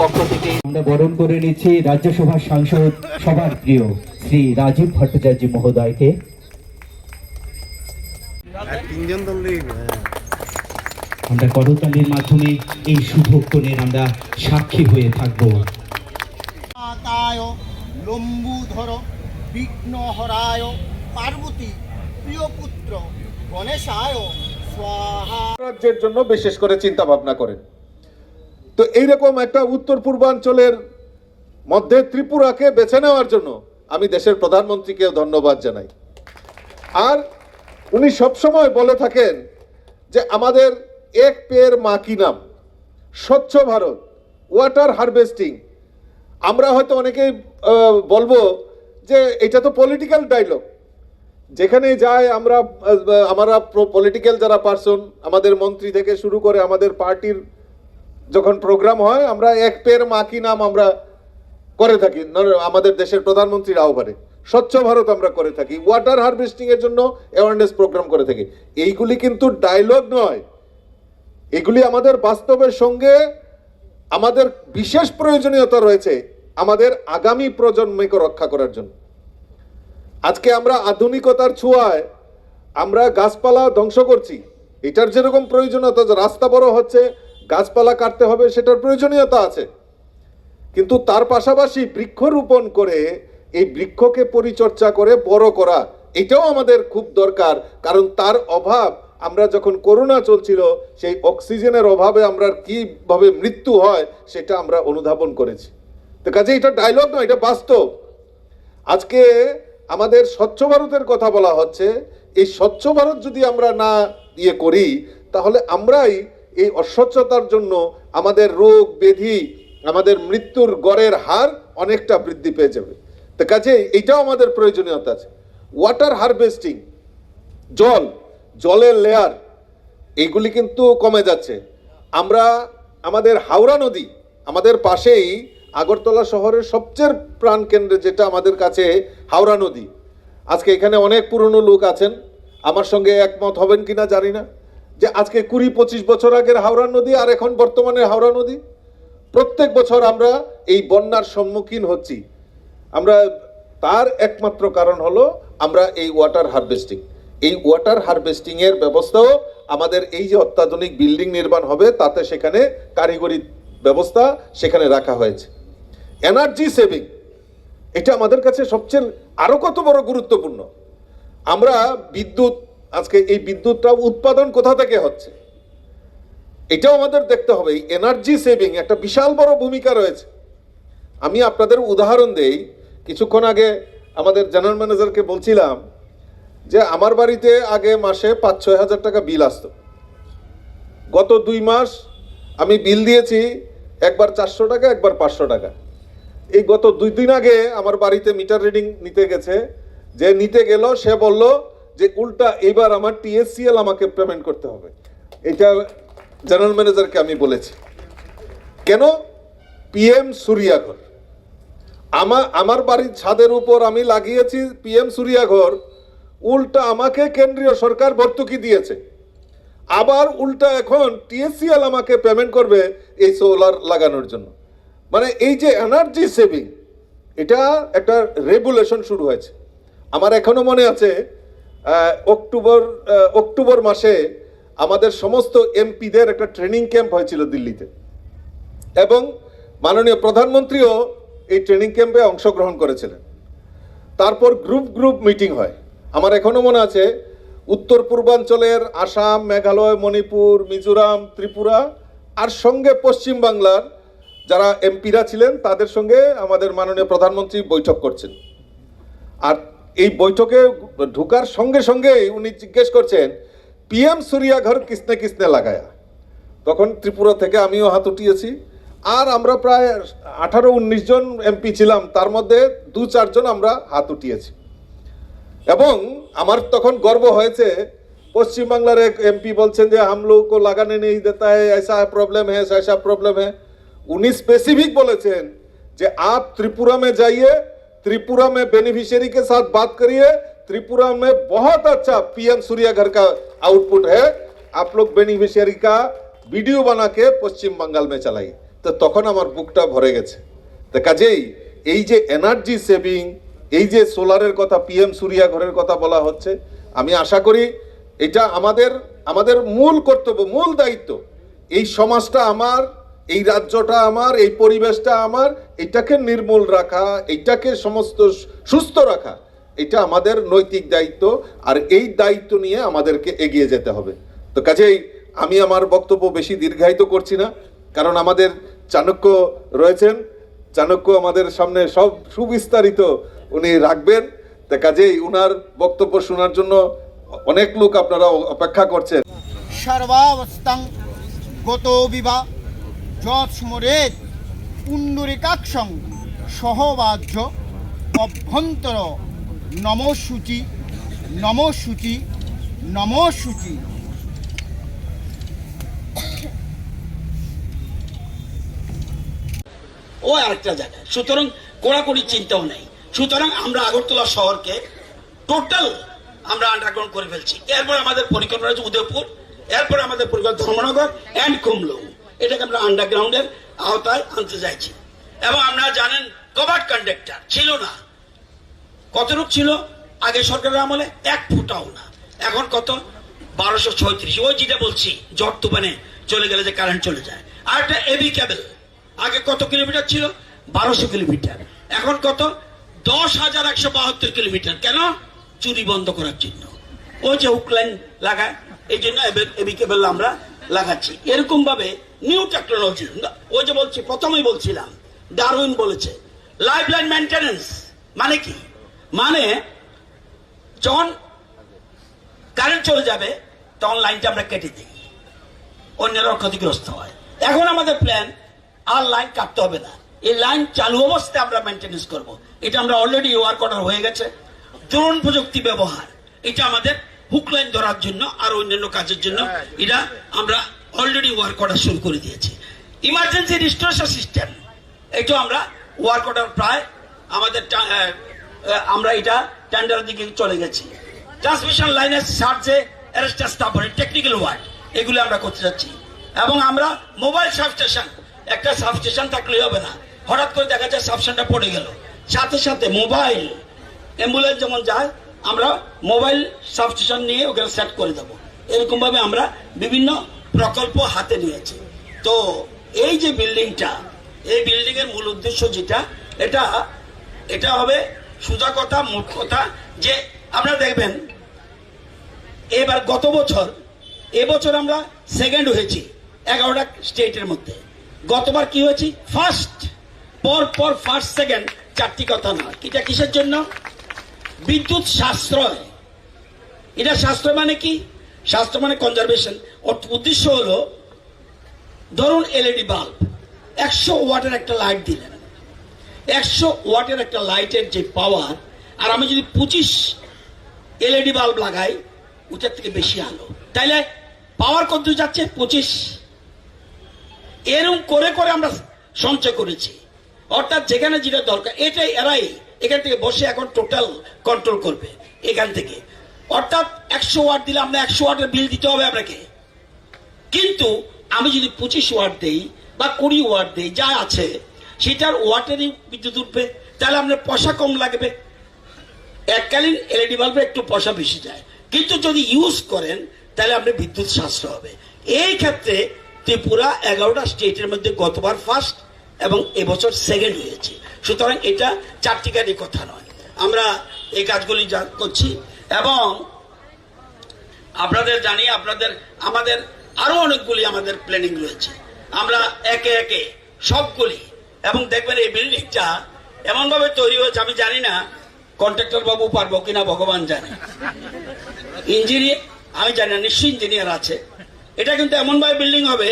পক্ষ থেকে আমরা বরণ করে নিচ্ছি রাজ্যসভার সাংসদ সবার প্রিয় শ্রী রাজীব ভট্টাচার্য মহোদয়কে। ধরলেই আমরা করতালির মাধ্যমে এই শুভক্ষণের আমরা সাক্ষী হয়ে থাকব। কায় লম্বুধর বিঘ্নহরায় পার্বতী প্রিয় পুত্র গণেশায় স্বাহা। রাজ্যের জন্য বিশেষ করে চিন্তা ভাবনা করেন। তো এইরকম একটা উত্তর পূর্বাঞ্চলের মধ্যে ত্রিপুরাকে বেছে নেওয়ার জন্য আমি দেশের প্রধানমন্ত্রীকেও ধন্যবাদ জানাই। আর উনি সবসময় বলে থাকেন যে আমাদের এক পেয়ের মা কি নাম, স্বচ্ছ ভারত, ওয়াটার হারভেস্টিং। আমরা হয়তো অনেকেই বলব যে এটা তো পলিটিক্যাল ডায়লগ। যেখানে যায় আমরা আমরা পলিটিক্যাল যারা পার্সন আমাদের মন্ত্রী থেকে শুরু করে আমাদের পার্টির যখন প্রোগ্রাম হয়, আমরা এক পের মা কি নাম আমরা করে থাকি। আমাদের দেশের প্রধানমন্ত্রীর আহ্বানে স্বচ্ছ ভারত আমরা করে থাকি। ওয়াটার হারভেস্টিং এর জন্য অ্যাওয়ারনেস প্রোগ্রাম করে থাকি। এইগুলি কিন্তু ডায়লগ নয়। এগুলি আমাদের বাস্তবের সঙ্গে আমাদের বিশেষ প্রয়োজনীয়তা রয়েছে আমাদের আগামী প্রজন্মকে রক্ষা করার জন্য। আজকে আমরা আধুনিকতার ছোঁয়ায় আমরা গাছপালা ধ্বংস করছি। এটার যেরকম প্রয়োজনীয়তা, রাস্তা বড় হচ্ছে গাছপালা কাটতে হবে সেটার প্রয়োজনীয়তা আছে। কিন্তু তার পাশাপাশি বৃক্ষরোপণ করে এই বৃক্ষকে পরিচর্যা করে বড় করা, এটাও আমাদের খুব দরকার। কারণ তার অভাব, আমরা যখন করোনা চলছিল, সেই অক্সিজেনের অভাবে আমরা কীভাবে মৃত্যু হয়, সেটা আমরা অনুধাবন করেছি। তো কাজে এটা ডায়লগ নয়, এটা বাস্তব। আজকে আমাদের স্বচ্ছ ভারতের কথা বলা হচ্ছে, এই স্বচ্ছ ভারত যদি আমরা না ইয়ে করি, তাহলে আমরাই এই অস্বচ্ছতার জন্য আমাদের রোগ ব্যাধি, আমাদের মৃত্যুর গড়ের হার অনেকটা বৃদ্ধি পেয়ে যাবে। তো কাজে এইটাও আমাদের প্রয়োজনীয়তা আছে। ওয়াটার হারভেস্টিং জল, জলের লেয়ার এইগুলি কিন্তু কমে যাচ্ছে। আমরা আমাদের হাওড়া নদী, আমাদের পাশেই আগরতলা শহরের সবচেয়ে প্রাণকেন্দ্রে যেটা আমাদের কাছে হাওড়া নদী। আজকে এখানে অনেক পুরনো লোক আছেন। আমার সঙ্গে একমত হবেন কিনা জানি না। যে আজকে কুড়ি পঁচিশ বছর আগের হাওড়া নদী আর এখন বর্তমানে হাওড়া নদী। প্রত্যেক বছর আমরা এই বন্যার সম্মুখীন হচ্ছি। আমরা তার একমাত্র কারণ হলো আমরা এই ওয়াটার হারভেস্টিং এই ওয়াটার হারভেস্টিং এর ব্যবস্থাও আমাদের এই যে অত্যাধুনিক বিল্ডিং নির্মাণ হবে, তাতে সেখানে কারিগরি ব্যবস্থা সেখানে রাখা হয়েছে। এনার্জি সেভিং এটা আমাদের কাছে সবচেয়ে আরও কত বড় গুরুত্বপূর্ণ। আমরা বিদ্যুৎ আজকে এই বিদ্যুৎটা উৎপাদন কোথা থেকে হচ্ছে? এটাও আমাদের দেখতে হবে। এনার্জি সেভিং একটা বিশাল বড় ভূমিকা রয়েছে। আমি আপনাদের উদাহরণ দেই। কিছুক্ষণ আগে আমাদের জেনারেল ম্যানেজারকে বলছিলাম যে, আমার বাড়িতে আগে মাসে পাঁচ ছয় হাজার টাকা বিল আসতো। গত দুই মাস আমি বিল দিয়েছি একবার চারশো টাকা, একবার পাঁচশো টাকা। এই গত দুই দিন আগে আমার বাড়িতে মিটার রিডিং নিতে গেছে। যে নিতে গেল, সে বলল যে উল্টা এবার আমার টিএসসিএল আমাকে পেমেন্ট করতে হবে। এটা জেনারেল ম্যানেজারকে আমি বলেছি। কেন? পিএম সূর্যাঘর আমার আমার বাড়ির ছাদের উপর আমি লাগিয়েছি পিএম সূর্যাঘর উল্টা আমাকে কেন্দ্রীয় সরকার ভর্তুকি দিয়েছে। আবার উল্টা এখন টিএসসিএল আমাকে পেমেন্ট করবে এই সোলার লাগানোর জন্য। মানে এই যে এনার্জি সেভিং এটা একটা রেগুলেশন শুরু হয়েছে। আমার এখনও মনে আছে অক্টোবর অক্টোবর মাসে আমাদের সমস্ত এমপিদের একটা ট্রেনিং ক্যাম্প হয়েছিল দিল্লিতে। এবং মাননীয় প্রধানমন্ত্রীও এই ট্রেনিং ক্যাম্পে অংশগ্রহণ করেছিলেন। তারপর গ্রুপ গ্রুপ মিটিং হয়। আমার এখনও মনে আছে, উত্তর পূর্বাঞ্চলের আসাম, মেঘালয়, মণিপুর, মিজোরাম, ত্রিপুরা আর সঙ্গে পশ্চিম বাংলার যারা এমপিরা ছিলেন, তাদের সঙ্গে আমাদের মাননীয় প্রধানমন্ত্রী বৈঠক করছেন। আর এই বৈঠকে ঢুকার সঙ্গে সঙ্গে উনি জিজ্ঞেস করছেন, পিএম সুরিয়া ঘর কৃষ্ণে কৃষ্ণে লাগায়া? তখন ত্রিপুরা থেকে আমিও হাত উঠিয়েছি। আর আমরা প্রায় আঠারো উনিশ জন এমপি ছিলাম, তার মধ্যে দু চারজন আমরা হাত উঠিয়েছি। এবং আমার তখন গর্ব হয়েছে, পশ্চিমবাংলার এক এমপি বলছেন যে হামলোকো লাগানে নেই দেতা হ্যাঁ প্রবলেম হ্যাঁ প্রবলেম হ্যাঁ উনি স্পেসিফিক বলেছেন যে, আপ ত্রিপুরা মে যাইয়ে त्रिपुरा में बेनिफिशियरी के साथ बात करिए त्रिपुरा में बहुत अच्छा पीएम सूर्या घर का आउटपुट है आप लोग बेनिफिशियरी का वीडियो बना के पश्चिम बंगाल में चलाइए তো তখন আমার বুকটা ভরে গেছে তো কাজেই এই যে এনার্জি সেভিং এই যে সোলারের কথা পিএম সুরিয়া ঘরের কথা বলা হচ্ছে আমি আশা করি এটা আমাদের আমাদের মূল কর্তব্য মূল দায়িত্ব এই সমাজটা আমার এই রাজ্যটা আমার, এই পরিবেশটা আমার, এটাকে নির্মূল রাখা, এটাকে সমস্ত সুস্থ রাখা, এটা আমাদের নৈতিক দায়িত্ব আর এই দায়িত্ব নিয়ে আমাদেরকে এগিয়ে যেতে হবে। তো কাজেই আমি আমার বক্তব্য বেশি দীর্ঘায়িত করছি না, কারণ আমাদের চাণক্য রয়েছেন, চাণক্য আমাদের সামনে সব সুবিস্তারিত উনি রাখবেন। তা কাজেই উনার বক্তব্য শোনার জন্য অনেক লোক আপনারা অপেক্ষা করছেন। সর্বাবস্থাং গত বিবা যৎ স্মরেত পুণ্ডরিকাক্ষং সহবাহ্য অভ্যন্তর নমসূচি নমসূচি নমসূচি। ও আরেকটা জায়গা। সুতরাং কোড়াকুড়ি চিন্তাও নেই। সুতরাং আমরা আগরতলা শহরকে টোটাল আমরা আন্ডারগ্রাউন্ড করে ফেলছি। এরপর আমাদের পরিকল্পনা আছে উদয়পুর, এরপর আমাদের পরিকল্পনা ধর্মনগর অ্যান্ড কুমলুং। এটাকে আমরা আন্ডারগ্রাউন্ডের আওতায় আনতে চাইছি। এবং আমরা জানেন কভার্ড কন্ডাক্টর ছিল না। কতটুক ছিল? আগে সরকারের আমলে এক ফুটাও না। এখন কত? বারোশো ছয়ত্রিশ। ওই যেটা বলছি ঝড় তুফানে চলে গেলে যে কারেন্ট চলে যায়। আর একটা এবি কেবল আগে কত কিলোমিটার ছিল? বারোশো কিলোমিটার। এখন কত? দশ হাজার একশো বাহাত্তর কিলোমিটার। কেন? চুরি বন্ধ করার জন্য। ওই যে হুকলাইন লাগায়, এই জন্য এবি কেবল আমরা লাগাচ্ছি। এরকম ভাবে নিউ টেকনোলজি ওই যে বলছি প্রথমেই বলছিলাম ডারউইন বলেছে। লাইফ লাইন মেনটেন্যান্স মানে কি? মানে যখন কারেন্ট চলে যাবে তখন লাইনটা আমরা কেটে দিই। অন্যেরা ক্ষতিগ্রস্ত হয়। এখন আমাদের প্ল্যান আর লাইন কাটতে হবে না। এই লাইন চালু অবস্থায় আমরা মেনটেন্যান্স করব। এটা আমরা অলরেডি ওয়ার্ক অর্ডার হয়ে গেছে। দ্রোণ প্রযুক্তি ব্যবহার এটা আমাদের হুক লাইন ধরার জন্য আর অন্যান্য কাজের জন্য এটা আমরা অলরেডি ওয়ার্ক অর্ডার শুরু করে দিয়েছি। ইমার্জেন্সি রিস্টোরেশন সিস্টেম এটা আমরা ওয়ার্ক অর্ডার প্রায় আমাদের আমরা এটা টেন্ডারের দিকে চলে গেছি। ট্রান্সমিশন লাইনের সার্চে অ্যারেস্টার স্থাপনের টেকনিক্যাল ওয়ার্ড এগুলো আমরা করতে যাচ্ছি। এবং আমরা মোবাইল সাবস্টেশন একটা সাবস্টেশন থাকলেই হবে না। হঠাৎ করে দেখা যায় সাবস্টেশনটা পড়ে গেল। সাথে সাথে মোবাইল অ্যাম্বুলেন্স যেমন যায়, আমরা মোবাইল সাবস্টেশন নিয়ে ওখানে সেট করে দেবো। এরকমভাবে আমরা বিভিন্ন প্রকল্প হাতে নিয়েছে। তো এই যে বিল্ডিংটা, এই বিল্ডিং এর মূল উদ্দেশ্য যেটা, এটা এটা হবে সোজা কথা কথা, যে আপনারা দেখবেন, এবার গত বছর এবছর আমরা সেকেন্ড হয়েছি, এগারোটা স্টেটের মধ্যে। গতবার কি হয়েছি? ফার্স্ট পর পর ফার্স্ট সেকেন্ড চারটি কথা নয়। এটা কিসের জন্য? বিদ্যুৎ সাশ্রয়। এটা সাশ্রয় মানে কি? সাশ্রয় মানে কনজারভেশন উদ্দেশ্য হলো, ধরুন এলইডি বাল্ব, একশো ওয়াটের একটা লাইট দিলেন। একশো ওয়াটের একটা লাইটের যে পাওয়ার, আর আমি যদি পঁচিশ এলইডি বাল্ব লাগাই, ওটার থেকে বেশি আলো। তাইলে পাওয়ার কত যাচ্ছে? পঁচিশ। এরকম করে করে আমরা সঞ্চয় করেছি। অর্থাৎ যেখানে যেটা দরকার এটাই এরাই এখান থেকে বসে এখন টোটাল কন্ট্রোল করবে, এখান থেকে। অর্থাৎ একশো ওয়াট দিলে আমরা একশো ওয়াটের বিল দিতে হবে আপনাকে। কিন্তু আমি যদি পঁচিশ ওয়াট দেই বা কুড়ি ওয়াট দেই, যা আছে, সেটার ওয়াটেরই বিদ্যুৎ উঠবে, তাহলে আপনার পয়সা কম লাগবে। এককালীন এলইডি বাল্বে একটু পয়সা বেশি যায়। কিন্তু যদি ইউজ করেন, তাহলে আপনার বিদ্যুৎ সাশ্রয় হবে। এই ক্ষেত্রে ত্রিপুরা এগারোটা স্টেটের মধ্যে গতবার ফার্স্ট এবং এবছর সেকেন্ড হয়েছে। সুতরাং এটা চারটিকারই কথা নয়। আমরা এই কাজগুলি করছি এবং আপনাদের জানি আপনাদের, আমাদের আরও অনেকগুলি আমাদের প্ল্যানিং রয়েছে। আমরা একে একে সবগুলি, এবং দেখবেন এই বিল্ডিংটা এমন ভাবে তৈরি হয়েছে, আমি জানি না কন্ট্রাক্টর বাবু পারব কিনা, ভগবান জানে। ইঞ্জিনিয়ার আমি জানি না, নিশ্চয়ই ইঞ্জিনিয়ার আছে। এটা কিন্তু এমন ভাবে বিল্ডিং হবে